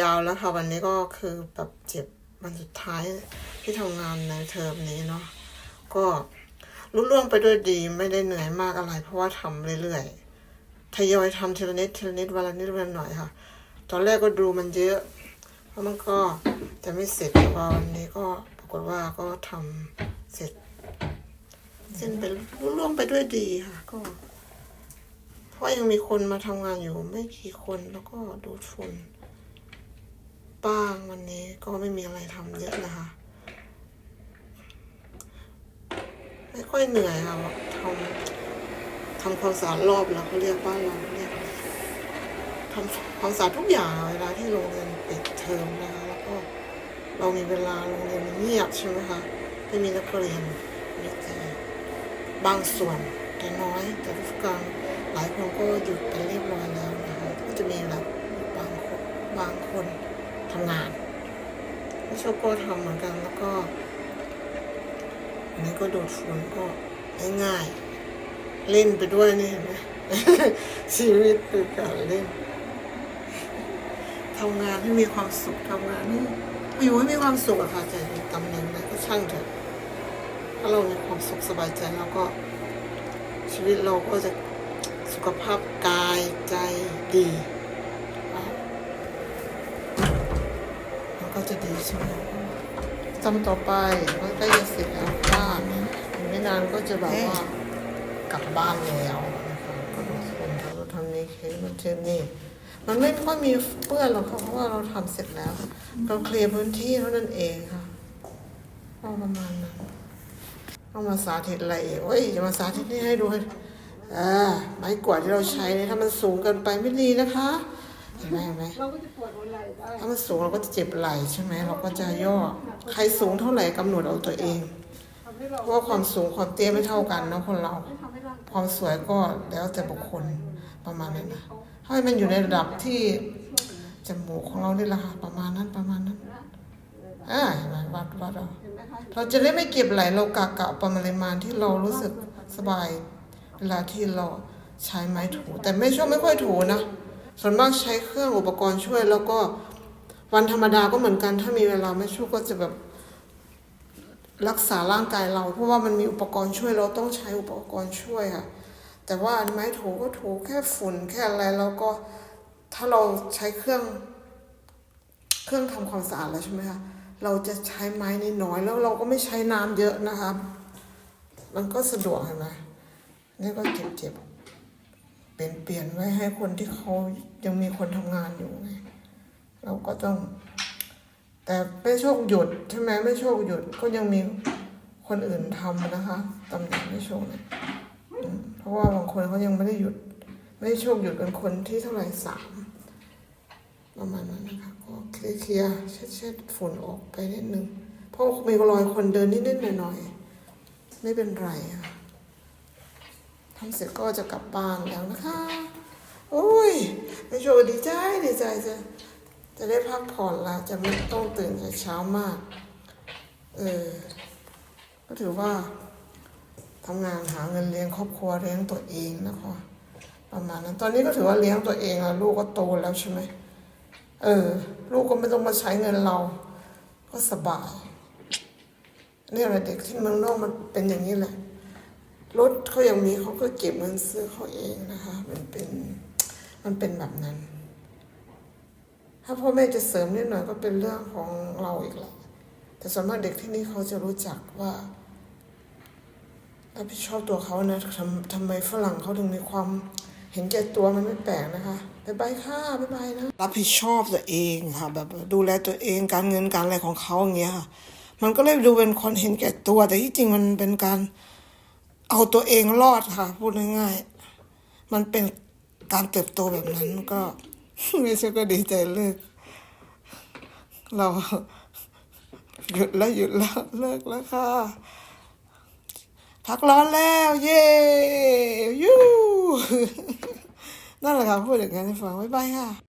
ยาวแล้วค่ะวันนี้ก็คือแบบเจ็บวันสุดท้ายที่ทำงานในเทอมนี้เนาะก็รุ่ล่วงไปด้วยดีไม่ได้เหนื่อยมากอะไร เพราะว่าทำเรื่อยๆทยอยทำทีละนิดทีละนิดวันละนิดวันละหน่อยค่ะ ตอนแรกก็ดูมันเยอะเพราะมันก็จะไม่เสร็จแต่ว่าวันนี้ก็ปรากฏว่าก็ทำเสร็จสิ้นไปรุ่ล่วงไปด้วยดีค่ะ ก็เพราะยังมีคนมาทำงานอยู่ไม่กี่คนแล้วก็ดูดฝุ่น บ้างวันนี้ก็ไม่มีอะไรทำเยอะนะคะ ไม่ค่อยเหนื่อยค่ะทำทำความสะอาดรอบแล้วเขาเรียกบ้านเราเรียกทำความสะอาดทุกอย่างเวลาที่โรงเรียนปิดเทอมนะคะแล้วก็เรามีเวลาโรงเรียนมันเงียบใช่ไหมคะไม่มีนักเรียนมีแต่บางส่วนแต่น้อยแต่ทุกการหลายคนก็หยุดไปเรียบร้อยแล้วนะคะก็จะมีแบบบางคนบางคน ทำงานโชคก็ทำเหมือนกันแล้วก็อันนี้ก็ดูดฝุ่นก็ง่ายๆเล่นไปด้วยนี่เห็นไหมชีวิตคือการเล่นทำงานให้มีความสุขทำงานให้อยู่ให้มีความสุขอะค่ะใจตำแหน่งไหนก็ช่างเถอะถ้าเรามีความสุขสบายใจแล้วก็ ชีวิตเราก็จะสุขภาพกายใจดีมันก็ จะดีใช่ไหมจำต่อไปมันใกล้จะเสร็จแล้วบ้านไม่นานก็จะแบบว่ากลับบ้านแล้วนะคะก็ต้องส่งเราทำนี้เคสมันเช่นนี่มันไม่ค่อยมีเปื้อนหรอกค่ะเพราะว่าเราทำเสร็จแล้ว เราเคลียร์พื้นที่เท่านั้นเองค่ะก็ประมาณนั้นเอามาสาธิตอะไรอีกเอ้ยจะมาสาธิตนี่ให้ดูให้อ่าไม้กวาดที่เราใช้เนี่ยถ้ามันสูงเกินไปไม่ดีนะคะ เห็นไหมเห็นไหมเราก็จะปวดหัวไหล่ได้ถ้ามันสูงเราก็จะเจ็บไหล่ใช่ไหมเราก็จะย่อ ใครสูงเท่าไหร่กำหนดเอาตัวเองทำให้เราเพราะว่าความสูงความเตี้ยไม่เท่ากันนะคนเราไม่ทำให้ร่างความสวยก็แล้วแต่บุคคลประมาณนั้นนะให้มันอยู่ในระดับที่จมูกของเรานี่แหละค่ะประมาณนั้นประมาณนั้นอ่าเห็นไหมวัดวัดเอาเห็นไหมคะเราจะได้ไม่เก็บไหลเรากะกะประมาณที่เรารู้สึกสบาย เวลาที่เราใช้ไม้ถู แต่ไม่ช่วงไม่ค่อยถูนะ ส่วนมากใช้เครื่องอุปกรณ์ช่วย แล้วก็วันธรรมดาก็เหมือนกัน ถ้ามีเวลาไม่ช่วยก็จะแบบรักษาร่างกายเรา เพราะว่ามันมีอุปกรณ์ช่วยเราต้องใช้อุปกรณ์ช่วยค่ะ แต่ว่าไม้ถูก็ถูแค่ฝุ่นแค่อะไรแล้วก็ถ้าเราใช้เครื่อง เครื่องทำความสะอาดแล้วใช่ไหมคะเราจะใช้ไม้นน้อยแล้วเราก็ไม่ใช้น้ำเยอะนะคะ มันก็สะดวกเห็นไหมนี่ก็เจ็บๆ เปลี่ยนเปลี่ยนไว้ให้คนที่เขายังมีคนทำงานอยู่ไงเราก็ต้อง แต่ไม่โชคหยุดใช่ไหมไม่โชคหยุดก็ยังมีคนอื่นทำนะคะตำแหน่งไม่โชคเนี่ยเพราะว่าบางคนเขายังไม่ได้หยุด ไม่ได้โชคหยุดเป็นคนที่เท่าไหร่สามประมาณนั้นนะคะก็เคลียร์เคลียร์เช็ดเช็ดฝุ่นออกไปนิดนึงเพราะมีรอยคนเดินนิดๆหน่อยๆไม่เป็นไรค่ะ ทำเสร็จก็จะกลับบ้านแล้วนะคะโอ้ยไปโชว์ดีใจดีใจจะจะได้พักผ่อนละจะไม่ต้องตื่นแต่เช้ามาก เออ ก็ถือว่าทำงานหาเงินเลี้ยงครอบครัวเลี้ยงตัวเองนะคะประมาณนั้น ตอนนี้ก็ถือว่าเลี้ยงตัวเองอะลูกก็โตแล้วใช่ไหมเออ ลูกก็ไม่ต้องมาใช้เงินเรา ก็สบายนี่แหละเด็กที่เมืองนอกมันเป็นอย่างนี้แหละ รถเขายังมีเขาก็เก็บเงินซื้อเขาเองนะคะ มันเป็นมันเป็นแบบนั้น ถ้าพ่อแม่จะเสริมนิดหน่อยก็เป็นเรื่องของเราอีกแหละแต่ส่วนมากเด็กที่นี่เขาจะรู้จักว่ารับผิดชอบตัวเขานะทำทำไมฝรั่งเขาถึงมีความเห็นแก่ตัวมันไม่แปลกนะคะบายบายค่ะบายบายนะ รับผิดชอบตัวเองค่ะ แบบดูแลตัวเองการเงินการอะไรของเขาอย่างเงี้ยค่ะ มันก็เลยดูเป็นคนเห็นแก่ตัว แต่ที่จริงมันเป็นการ เอาตัวเองรอดค่ะ พูดง่ายๆมันเป็นการเติบโตแบบนั้นก็ไม่ใช่ก็ดีใจเลิก เราหยุดแล้วหยุดแล้วเลิกแล้วค่ะพักร้อนแล้ว เย้ยูนั่นแหละค่ะพูดอย่างนั้นให้ฟังบ๊ายบายค่ะ